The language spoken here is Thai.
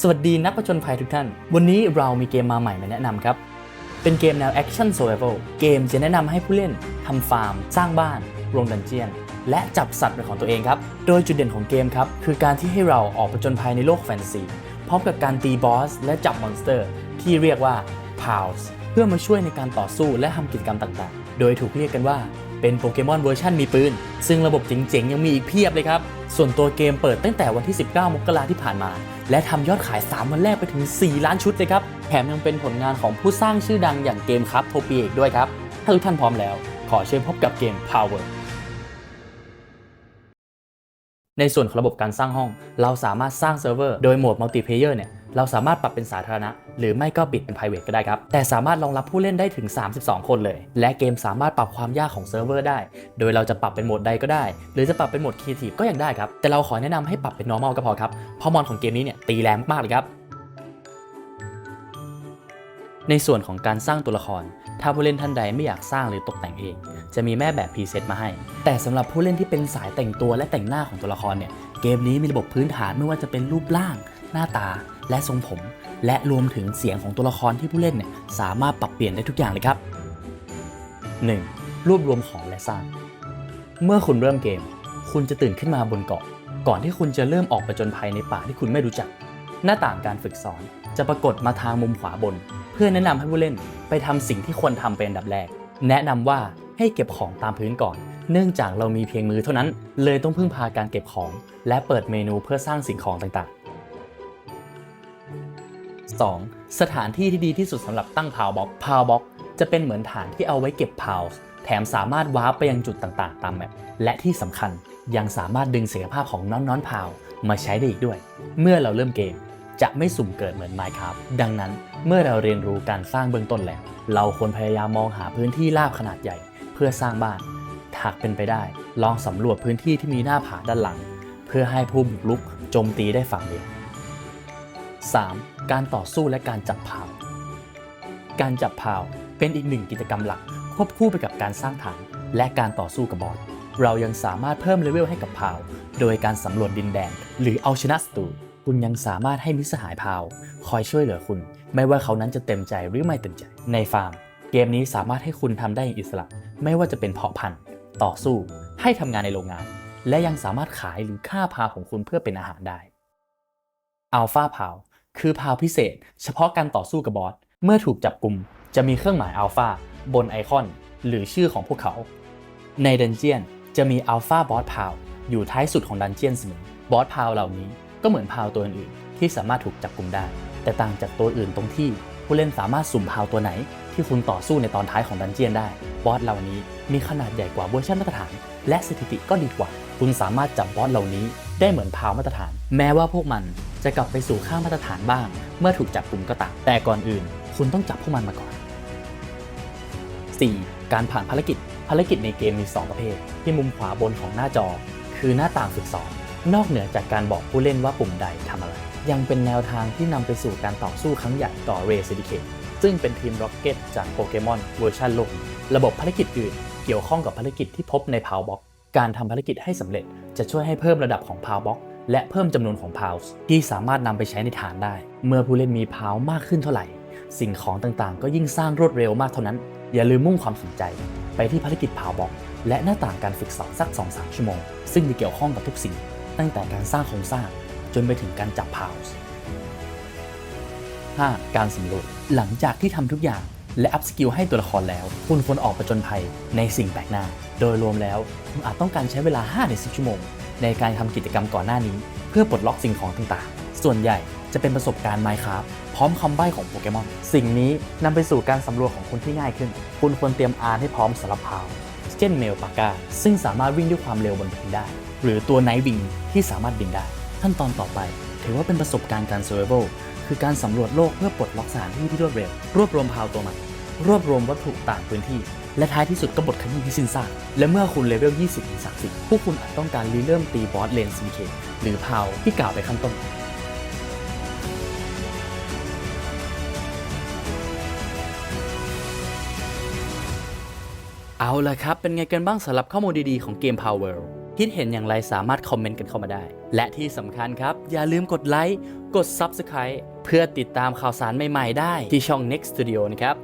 สวัสดีนักประจนภัยทุกท่าน วันนี้เรามีเกมมาใหม่มาแนะนำครับ เป็นเกมแนว Action Survival เกมจะแนะนำให้ผู้เล่นทำฟาร์ม สร้างบ้านลงดันเจียน และจับสัตว์เป็นของตัวเองครับ โดยจุดเด่นของเกมครับ คือการที่ให้เราออกประจนภัยในโลกแฟนตาซีพร้อมกับการตีบอสและจับมอนสเตอร์ ที่เรียกว่า Pals เพื่อมาช่วยในการต่อสู้และทำกิจกรรมต่างๆ โดยถูกเรียกกันว่า เป็นโปเกมอนเวอร์ชันมีปืน ซึ่งระบบเจ๋งๆ ยังมีอีกเพียบเลยครับ ส่วนตัวเกมเปิดตั้งแต่วันที่ 19 มกราที่ผ่านมา และทำยอดขาย 3 วันแรกไปถึง 4 ล้านชุดเลยครับ แถมยังเป็นผลงานของผู้สร้างชื่อดังอย่างเกมครับโทเปียอีกด้วยครับ ถ้าทุกท่านพร้อมแล้ว ขอเชิญพบกับเกม Power ในส่วนของระบบการสร้างห้อง เราสามารถสร้างเซิร์ฟเวอร์โดยโหมดมัลติเพเยอร์เนี่ยเราสามารถปรับเป็นสาธารณะ หรือไม่ก็ปิดเป็น private ก็ได้ครับ แต่สามารถรองรับผู้เล่นได้ถึง 32 คนเลย และเกมสามารถปรับความยากของเซิร์ฟเวอร์ได้ โดยเราจะปรับเป็นโหมดใดก็ได้ หรือจะปรับเป็นโหมด creative ก็ยังได้ครับ แต่เราขอแนะนำให้ปรับเป็น normal ก็พอครับ เพราะมอนของเกมนี้เนี่ยตีแรงมากเลยครับ ในส่วนของการสร้างตัวละคร ถ้าผู้เล่นท่านใดไม่อยากสร้างหรือตกแต่งเอง จะมีแม่แบบพรีเซตมาให้ แต่สำหรับผู้เล่นที่เป็นสายแต่งตัวและแต่งหน้าของตัวละครเนี่ย เกมนี้มีระบบพื้นฐานไม่ว่าจะเป็นรูปร่าง หน้าตา และทรงผม และรวมถึงเสียงของตัวละครที่ผู้เล่นเนี่ยสามารถปรับเปลี่ยนได้ทุกอย่างเลยครับ 1. รวบรวมของและสร้าง เมื่อคุณเริ่มเกม คุณจะตื่นขึ้นมาบนเกาะ ก่อนที่คุณจะเริ่มออกไปจนภัยในป่าที่คุณไม่รู้จัก หน้าต่างการฝึกสอนจะปรากฏมาทางมุมขวาบน เพื่อแนะนำให้ผู้เล่นไปทำสิ่งที่ควรทำเป็นอันดับแรก แนะนำว่าให้เก็บของตามพื้นก่อน เนื่องจากเรามีเพียงมือเท่านั้น เลยต้องพึ่งพาการเก็บของ และเปิดเมนูเพื่อสร้างสิ่งของต่างๆ 2. สถานที่ที่ดีที่สุดสำหรับตั้งพาวบ็อกพาวบ็อกจะเป็นเหมือนฐานที่เอาไว้เก็บพาวแถมสามารถวาร์ปไปยังจุดต่างๆ ตามแมปและที่สำคัญยังสามารถดึงศักยภาพของน้อนน้อนพาวมาใช้ได้อีกด้วย เมื่อเราเริ่มเกมจะไม่สุ่มเกิดเหมือน Minecraft ดังนั้น เมื่อเราเรียนรู้การสร้างเบื้องต้นแล้ว เราควรพยายามมองหาพื้นที่ราบขนาดใหญ่ เพื่อสร้างบ้านหากเป็นไปได้ ลองสำรวจพื้นที่ที่มีหน้าผาด้านหลัง เพื่อให้ผู้บุกรุกโจมตีได้ฝั่งเดียว 3. การต่อสู้และการจับพาว การจับพาวเป็นอีกหนึ่งกิจกรรมหลัก ควบคู่ไปกับการสร้างฐานและการต่อสู้กับบอสเรายังสามารถเพิ่มเลเวลให้กับพาว โดยการสำรวจดินแดนหรือเอาชนะศัตรู คุณยังสามารถให้มิสหายพาว คอยช่วยเหลือคุณ ไม่ว่าเขานั้นจะเต็มใจหรือไม่เต็มใจ ในฟาร์ม เกมนี้สามารถให้คุณทำได้อย่างอิสระ ไม่ว่าจะเป็นเพาะพันธุ์ ต่อสู้ ให้ทำงานในโรงงาน และยังสามารถขายหรือฆ่าพาวของคุณเพื่อเป็นอาหารได้อัลฟาพาวคือพาวพิเศษ เฉพาะการต่อสู้กับบอส เมื่อถูกจับกลุ่มจะมีเครื่องหมายอัลฟาบนไอคอน หรือชื่อของพวกเขา ในดันเจียนจะมีอัลฟาบอสพาวอยู่ท้ายสุดของดันเจียนเสมอบอสพาวเหล่านี้ ก็เหมือนพาวตัวอื่นๆที่สามารถถูกจับกลุ่มได้ แต่ต่างจากตัวอื่นตรงที่ผู้เล่นสามารถสุ่มพาวตัวไหน ที่คุณต่อสู้ในตอนท้ายของดันเจียนได้ บอสเหล่านี้มีขนาดใหญ่กว่าเวอร์ชันมาตรฐาน และสถิติก็ดีกว่า คุณสามารถจับบอสเหล่านี้ได้เหมือนพาวมาตรฐาน แม้ว่าพวกมันจะกลับไปสู่ค่ามาตรฐานบ้าง เมื่อถูกจับกลุ่มก็ตามแต่ก่อนอื่น คุณต้องจับพวกมันมาก่อน 4. การผ่านภารกิจ ภารกิจในเกมมี 2 ประเภท ที่มุมขวาบนของหน้าจอ คือหน้าต่างฝึกสอน นอกเหนือจากการบอกผู้เล่นว่าปุ่มใดทำอะไร ยังเป็นแนวทางที่นำไปสู่การต่อสู้ครั้งใหญ่ต่อเรซิดิเคทซึ่งเป็นทีมร็อกเก็ตจากโปเกมอนเวอร์ชันโลกระบบภารกิจอื่นเกี่ยวข้องกับภารกิจที่พบในพาวบ็อกการทำภารกิจให้สำเร็จจะช่วยให้เพิ่มระดับของพาวบ็อกและเพิ่มจำนวนของพาวส์ที่สามารถนำไปใช้ในฐานได้ เมื่อผู้เล่นมีพาวมากขึ้นเท่าไหร่ สิ่งของต่างๆ ก็ยิ่งสร้างรวดเร็วมากเท่านั้น อย่าลืมมุ่งความสนใจ ไปที่ภารกิจพาวบ็อกและหน้าต่างการฝึกสอนสัก 2-3 ชั่วโมง ซึ่งจะเกี่ยวข้องกับทุกสิ่ง ตั้งแต่การสร้างโครงสร้างจนไปถึงการจับพาวส์ 5. การสำรวจหลังจากที่ทำทุกอย่างและอัพสกิลให้ตัวละครแล้ว คุณควรออกประจนภัยในสิ่งแปลกหน้า โดยรวมแล้วคุณอาจต้องการใช้เวลา 5-10 ชั่วโมง ในการทำกิจกรรมก่อนหน้านี้ เพื่อปลดล็อกสิ่งของต่างๆ ส่วนใหญ่จะเป็นประสบการณ์ Minecraft พร้อมคำใบ้ของโปเกมอน สิ่งนี้นำไปสู่การสำรวจของคุณที่ง่ายขึ้น คุณควรเตรียมอาร์ให้พร้อมสำหรับพาว เช่นเมลปากกาซึ่งสามารถวิ่งด้วยความเร็วบนพื้นได้ หรือตัวไนท์วิงที่สามารถบินได้ ขั้นตอนต่อไป ถือว่าเป็นประสบการณ์การ survival คือการสำรวจโลกเพื่อปลดล็อกสถานที่ที่รวดเร็ว รวบรวมพาวตัวใหม่รวบรวมวัตถุต่างพื้นที่ และท้ายที่สุดก็บทขยี้ที่สิ้นซากและเมื่อคุณเลเวล 20-30 พวกคุณอาจต้องการรีเริ่มตีบอสเลนซินเคหรือพาวที่กล่าวไปขั้นต้น เอาละครับ เป็นไงกันบ้างสำหรับข้อมูลดีๆของเกม Power คิดเห็นอย่างไรสามารถคอมเมนต์กันเข้ามาได้ และที่สำคัญครับ อย่าลืมกดไลค์ กด Subscribe เพื่อติดตามข่าวสารใหม่ ๆ ได้ที่ช่อง Next Studio นะครับ